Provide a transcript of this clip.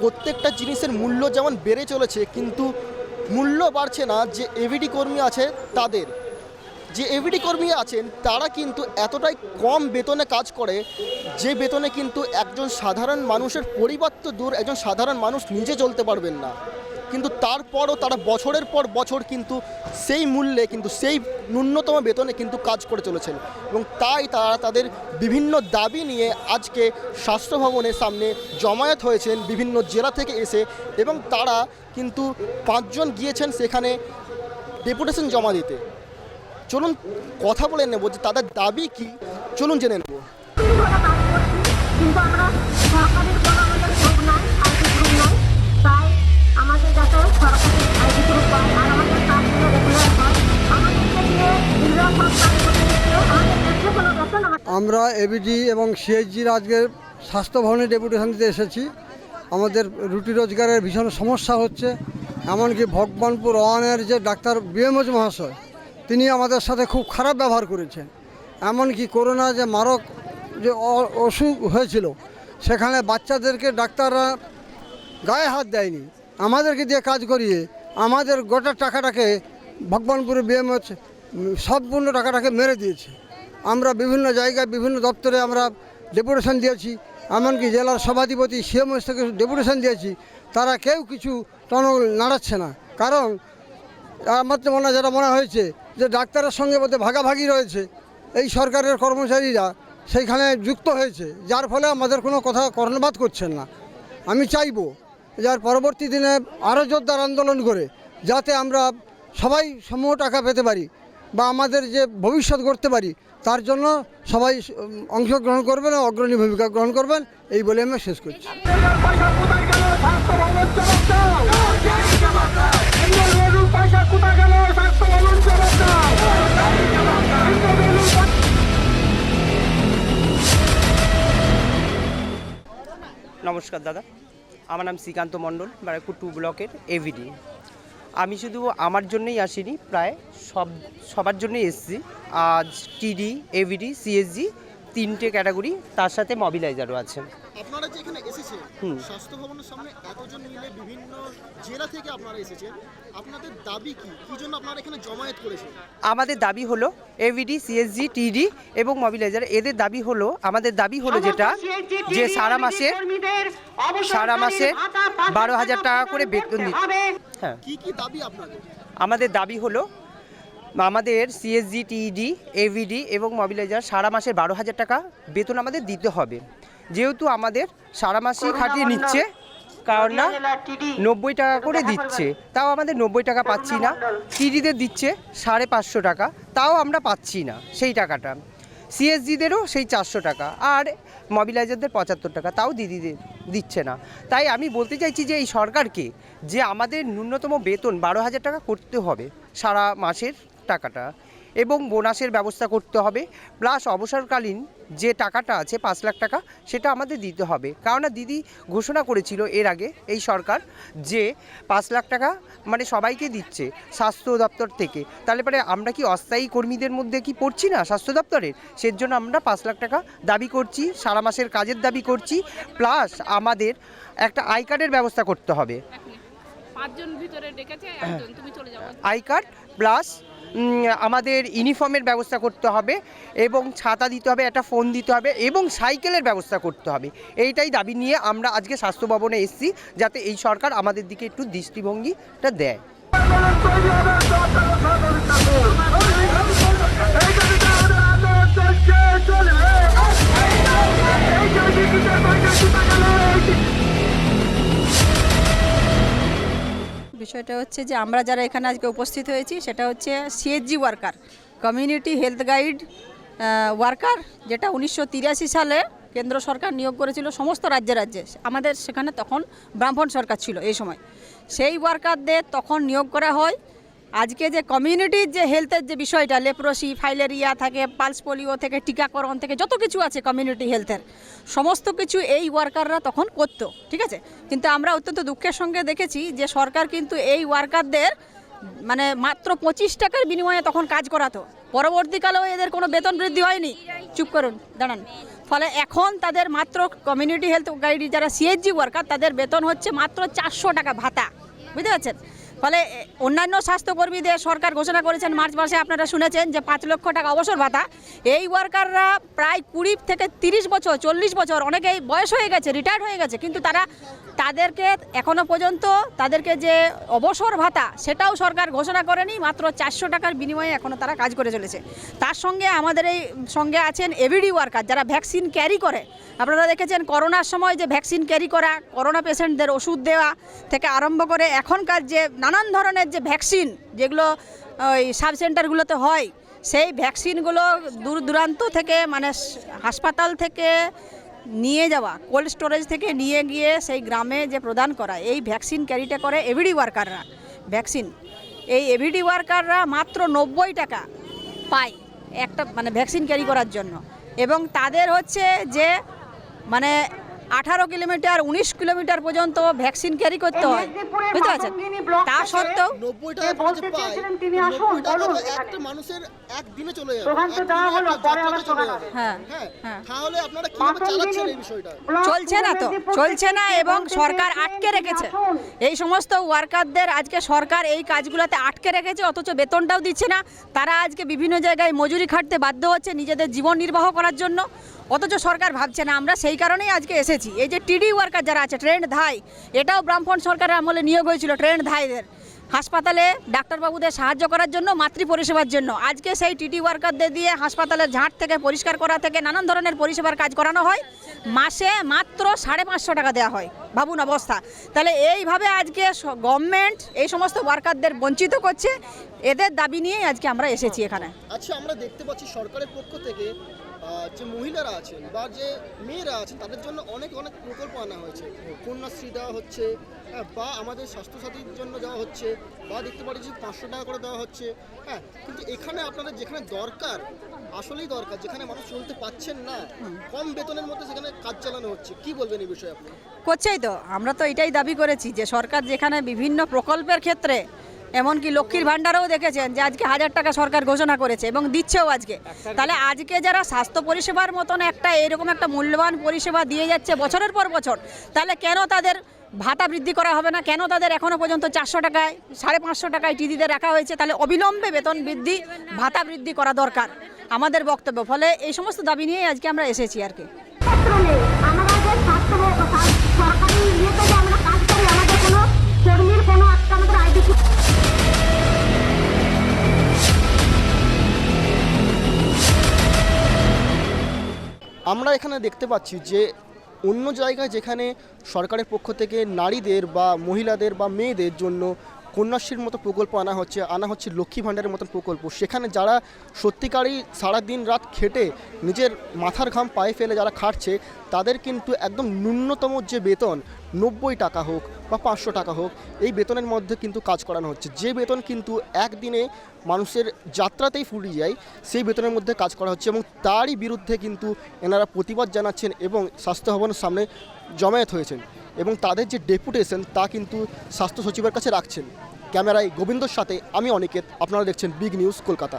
প্রত্যেকটা জিনিসের মূল্য যেমন বেড়ে চলেছে, কিন্তু মূল্য বাড়ছে না যে এভিডি কর্মী আছে তাদের। যে এভিডি কর্মী আছেন, তারা কিন্তু এতটাই কম বেতনে কাজ করে, যে বেতনে কিন্তু একজন সাধারণ মানুষের পরিবার তো দূর, একজন সাধারণ মানুষ নিজে চলতে পারবেন না। কিন্তু তারপরও তারা বছরের পর বছর কিন্তু সেই মূল্যে কিন্তু সেই ন্যূনতম বেতনে কিন্তু কাজ করে চলেছেন। এবং তাই তারা তাদের বিভিন্ন দাবি নিয়ে আজকে স্বাস্থ্য ভবনের সামনে জমায়েত হয়েছেন বিভিন্ন জেলা থেকে এসে এবং তারা কিন্তু পাঁচজন গিয়েছেন সেখানে ডেপুটেশন জমা দিতে। চলুন কথা বলে নেব যে তাদের দাবি কি। চলুন জেনে নেব। আমার এবিডি এবং সিএইচজির আজকে স্বাস্থ্য ভবনে ডেপুটেশন দিতে এসেছি। আমাদের রুটি রোজগারের ভীষণ সমস্যা হচ্ছে, এমনকি ভগবানপুর ওয়ানের যে ডাক্তার বিএমএস মহাশয়, তিনি আমাদের সাথে খুব খারাপ ব্যবহার করেছেন। এমনকি করোনা যে মারক যে অসুখ হয়েছিল, সেখানে বাচ্চাদেরকে ডাক্তাররা গায়ে হাত দেয়নি। আমাদেরকে দিয়ে কাজ করিয়ে আমাদের গোটা টাকাটাকে ভগবানপুরে বিএমএচ সম্পূর্ণ টাকাটাকে মেরে দিয়েছে। আমরা বিভিন্ন জায়গায় বিভিন্ন দপ্তরে আমরা ডেপুটেশন দিয়েছি, এমনকি জেলার সভাধিপতি সিএমএস থেকে ডেপুটেশন দিয়েছি, তারা কেউ কিছু টনক নাড়াচ্ছে না। কারণ আমার তো মনে যেটা মনে হয়েছে যে ডাক্তারের সঙ্গে বোধহয় ভাগাভাগি রয়েছে, এই সরকারের কর্মচারীরা সেইখানে যুক্ত হয়েছে, যার ফলে আমাদের কোনো কথা কর্ণপাত করছেন না। আমি চাইব যার পরবর্তী দিনে আরও জোরদার আন্দোলন করে, যাতে আমরা সবাই সমূহ টাকা পেতে পারি, বা আমাদের যে ভবিষ্যৎ গড়তে পারি তার জন্য সবাই অংশগ্রহণ করবেন অগ্রণী ভূমিকা গ্রহণ করবেন। এই বলে আমি শেষ করছি। নমস্কার দাদা। আমার নাম শ্রীকান্ত মণ্ডল ব্যারাকপুর টু ব্লকের এভিডি আমি শুধু আমার জন্যই আসিনি প্রায় সব সবার জন্যই এসেছি। আজ টিডি এভিডি সিএসজি তিনটে ক্যাটাগরি তার সাথে মবিলাইজারও আছে। আপনারা যে এখানে এসেছেন স্বাস্থ্য ভবনের সামনে এতজন মিলে বিভিন্ন জেলা থেকে আপনারা এসেছেন আপনাদের দাবি কি? কি জন্য আপনারা এখানে জমায়েত করেছেন? আমাদের দাবি হলো এভিডি সিএসজি টিডি এবং মবিলাইজার এদের দাবি হলো আমাদের দাবি হলো যেটা যে সারা মাসে সারা মাসে বারো হাজার টাকা করে বেতন দিতে হ্যাঁ। কি কি দাবি আপনাদের? আমাদের দাবি হলো আমাদের সিএসজি টিইডি এভিডি এবং মবিলাইজার সারা মাসে বারো হাজার টাকা বেতন আমাদের দিতে হবে। যেহেতু আমাদের সারা মাসে খাটিয়ে নিচ্ছে কারণ না নব্বই টাকা করে দিচ্ছে তাও আমাদের নব্বই টাকা পাচ্ছি না। টিডিদের দিচ্ছে সাড়ে পাঁচশো টাকা তাও আমরা পাচ্ছি না সেই টাকাটা। সিএসজিদেরও সেই চারশো টাকা আর মবিলাইজারদের পঁচাত্তর টাকা তাও দিদিদের দিচ্ছে না। তাই আমি বলতে চাইছি যে এই সরকারকে যে আমাদের ন্যূনতম বেতন বারো হাজার টাকা করতে হবে সারা মাসের টাকাটা এবং বোনাসের ব্যবস্থা করতে হবে। প্লাস অবসরকালীন যে টাকাটা আছে পাঁচ লাখ টাকা সেটা আমাদের দিতে হবে। কেননা দিদি ঘোষণা করেছিল এর আগে এই সরকার যে পাঁচ লাখ টাকা মানে সবাইকে দিচ্ছে স্বাস্থ্য দপ্তর থেকে। তাহলে পরে আমরা কি অস্থায়ী কর্মীদের মধ্যে কি পড়ছি না স্বাস্থ্য দপ্তরের? সেজন্য আমরা পাঁচ লাখ টাকা দাবি করছি সারা মাসের কাজের দাবি করছি প্লাস আমাদের একটা আই কার্ডের ব্যবস্থা করতে হবে। পাঁচজন ভিতরে ডেকেছে তুমি চলে যাও। আই কার্ড প্লাস আমাদের ইউনিফর্মের ব্যবস্থা করতে হবে এবং ছাতা দিতে হবে, একটা ফোন দিতে হবে এবং সাইকেলের ব্যবস্থা করতে হবে। এইটাই দাবি নিয়ে আমরা আজকে স্বাস্থ্য ভবনে এসেছি যাতে এই সরকার আমাদের দিকে একটু দৃষ্টিভঙ্গিটা দেয়। বিষয়টা হচ্ছে যে আমরা যারা এখানে আজকে উপস্থিত হয়েছি, সেটা হচ্ছে CHG worker community health guide worker যেটা উনিশশো তিরাশি সালে কেন্দ্র সরকার নিয়োগ করেছিল সমস্ত রাজ্যে রাজ্যে। আমাদের সেখানে তখন ব্রাহ্মণ সরকার ছিল এই সময়। সেই ওয়ার্কারদের তখন নিয়োগ করা হয়। আজকে যে কমিউনিটির যে হেলথের যে বিষয়টা লেপ্রোসি ফাইলেরিয়া থাকে পালস পোলিও থেকে, টিকাকরণ থেকে, যত কিছু আছে কমিউনিটি হেলথের সমস্ত কিছু এই ওয়ার্কাররা তখন করতো, ঠিক আছে? কিন্তু আমরা অত্যন্ত দুঃখের সঙ্গে দেখেছি যে সরকার কিন্তু এই ওয়ার্কারদের মানে মাত্র পঁচিশ টাকার বিনিময়ে তখন কাজ করাতো। পরবর্তীকালেও এদের কোনো বেতন বৃদ্ধি হয়নি। চুপ করুন, দাঁড়ান। ফলে এখন তাদের মাত্র কমিউনিটি হেলথ গাইড যারা সিএইচজি ওয়ার্কার তাদের বেতন হচ্ছে মাত্র চারশো টাকা ভাতা। বুঝতে পারছেন? ফলে অন্যান্য স্বাস্থ্যকর্মীদের সরকার ঘোষণা করেছেন, মার্চ মাসে আপনারা শুনেছেন যে পাঁচ লক্ষ টাকা অবসর ভাতা। এই ওয়ার্কাররা প্রায় কুড়ি থেকে তিরিশ বছর, চল্লিশ বছর, অনেকেই বয়স হয়ে গেছে রিটায়ার্ড হয়ে গেছে, কিন্তু তারা তাদেরকে এখনও পর্যন্ত তাদেরকে যে অবসর ভাতা, সেটাও সরকার ঘোষণা করেনি, মাত্র চারশো টাকার বিনিময়ে এখনও তারা কাজ করে চলেছে। তার সঙ্গে আমাদের এই সঙ্গে আছেন এভিডি ওয়ার্কার যারা ভ্যাকসিন ক্যারি করে। আপনারা দেখেছেন করোনার সময় যে ভ্যাকসিন ক্যারি করা, করোনা পেশেন্টদের ওষুধ দেওয়া থেকে আরম্ভ করে এখনকার যে নানান ধরনের যে ভ্যাকসিন যেগুলো, ওই সাব সেন্টারগুলোতে হয়, সেই ভ্যাকসিনগুলো দূর দূরান্ত থেকে মানে হাসপাতাল থেকে নিয়ে যাওয়া, কোল্ড স্টোরেজ থেকে নিয়ে গিয়ে সেই গ্রামে যে প্রদান করা, এই ভ্যাকসিন ক্যারিটা করে এভিডি ওয়ার্কাররা, ভ্যাকসিন। এই এভিডি ওয়ার্কাররা মাত্র নব্বই টাকা পায় একটা মানে ভ্যাকসিন ক্যারি করার জন্য। এবং তাদের হচ্ছে যে মানে আঠারো কিলোমিটার উনিশ কিলোমিটার পর্যন্ত ভ্যাকসিন ক্যারি করতে হয়। বুঝতে পারছেন? তা সত্ত্বেও। হ্যাঁ, হ্যাঁ হ্যাঁ। তাহলে আপনারা কীভাবে চালাচ্ছেন এই বিষয়টা? চলছে না তো চলছে না এবং সরকার আটকে রেখেছে। এই সমস্ত ওয়ার্কারদের আজকে সরকার এই কাজগুলোতে আটকে রেখেছে অথচ বেতনটাও দিচ্ছে না। তারা আজকে বিভিন্ন জায়গায় মজুরি খাটতে বাধ্য হচ্ছে নিজেদের জীবন নির্বাহ করার জন্য। অথচ সরকার ভাবছে না, আমরা সেই কারণেই আজকে এসেছি। এই যে টিডি ওয়ার্কার যারা আছে ট্রেন্ড ধাই এটাও ব্রাহ্মণ সরকারের আমলে নিয়োগ হয়েছিল ট্রেন্ড ধাইদের হাসপাতালে ডাক্তারবাবুদের সাহায্য করার জন্য মাতৃ পরিষেবার জন্য। আজকে সেই টিটি ওয়ার্কারদের দিয়ে হাসপাতালের ঝাঁট থেকে, পরিষ্কার করা থেকে নানান ধরনের পরিষেবার কাজ করানো হয়। মাসে মাত্র সাড়ে পাঁচশো টাকা দেওয়া হয়। ভাবুন অবস্থা। তাহলে এইভাবে আজকে গভর্নমেন্ট এই সমস্ত ওয়ার্কারদের বঞ্চিত করছে, এদের দাবি নিয়েই আজকে আমরা এসেছি এখানে। আচ্ছা আমরা দেখতে পাচ্ছি সরকারের পক্ষ থেকে যে মহিলারা আছেন বা যে মেয়েরা আছেন তাদের জন্য অনেক অনেক প্রকল্প আনা হয়েছে। কন্যাশ্রী দেওয়া হচ্ছে হ্যাঁ, বা আমাদের স্বাস্থ্যসাথীর জন্য দেওয়া হচ্ছে বা দেখতে পারি যে পাঁচশো টাকা করে দেওয়া হচ্ছে হ্যাঁ কিন্তু এখানে আপনাদের যেখানে দরকার আসলেই দরকার যেখানে মানুষ চলতে পাচ্ছেন না কম বেতনের মধ্যে সেখানে কাজ চালানো হচ্ছে কি বলবেন এই বিষয়ে আপনি? করছেই তো আমরা তো এটাই দাবি করেছি যে সরকার যেখানে বিভিন্ন প্রকল্পের ক্ষেত্রে এমনকি লক্ষ্মীর ভাণ্ডারও দেখেছেন যে আজকে হাজার টাকা সরকার ঘোষণা করেছে এবং দিচ্ছেও আজকে। তাহলে আজকে যারা স্বাস্থ্য পরিষেবার মতন একটা এরকম একটা মূল্যবান পরিষেবা দিয়ে যাচ্ছে বছরের পর বছর, তাহলে কেন তাদের ভাতা বৃদ্ধি করা হবে না? কেন তাদের এখনও পর্যন্ত চারশো টাকায়, সাড়ে পাঁচশো টাকায় টিদিতে রাখা হয়েছে? তাহলে অবিলম্বে বেতন বৃদ্ধি, ভাতা বৃদ্ধি করা দরকার আমাদের বক্তব্য। ফলে এই সমস্ত দাবি নিয়েই আজকে আমরা এসেছি আর কি। কাজ করি, আমাদের কোনো আইডি আমরা এখানে দেখতে পাচ্ছি যে অন্য জায়গায় যেখানে সরকারের পক্ষ থেকে নারীদের বা মহিলাদের বা মেয়েদের জন্য কন্যাশ্রীর মতো প্রকল্প আনা হচ্ছে আনা হচ্ছে লক্ষ্মী ভাণ্ডারের মতন প্রকল্প। সেখানে যারা সত্যিকারই সারা দিন রাত খেটে নিজের মাথার ঘাম পায়ে ফেলে যারা খাটছে, তাদের কিন্তু একদম ন্যূনতম যে বেতন, নব্বই টাকা হোক বা পাঁচশো টাকা হোক, এই বেতনের মধ্যে কিন্তু কাজ করানো হচ্ছে। যে বেতন কিন্তু একদিনে মানুষের যাত্রাতেই ফুরিয়ে যায়, সেই বেতনের মধ্যে কাজ করা হচ্ছে এবং তারই বিরুদ্ধে কিন্তু এনারা প্রতিবাদ জানাচ্ছেন এবং স্বাস্থ্য ভবনের সামনে জমায়েত হয়েছেন এবং তাদের যে ডেপুটেশন তা কিন্তু স্বাস্থ্য সচিবের কাছে রাখছেন। ক্যামেরায় গোবিন্দর সাথে আমি অনিকেত। আপনারা দেখছেন বিগ নিউজ কলকাতা।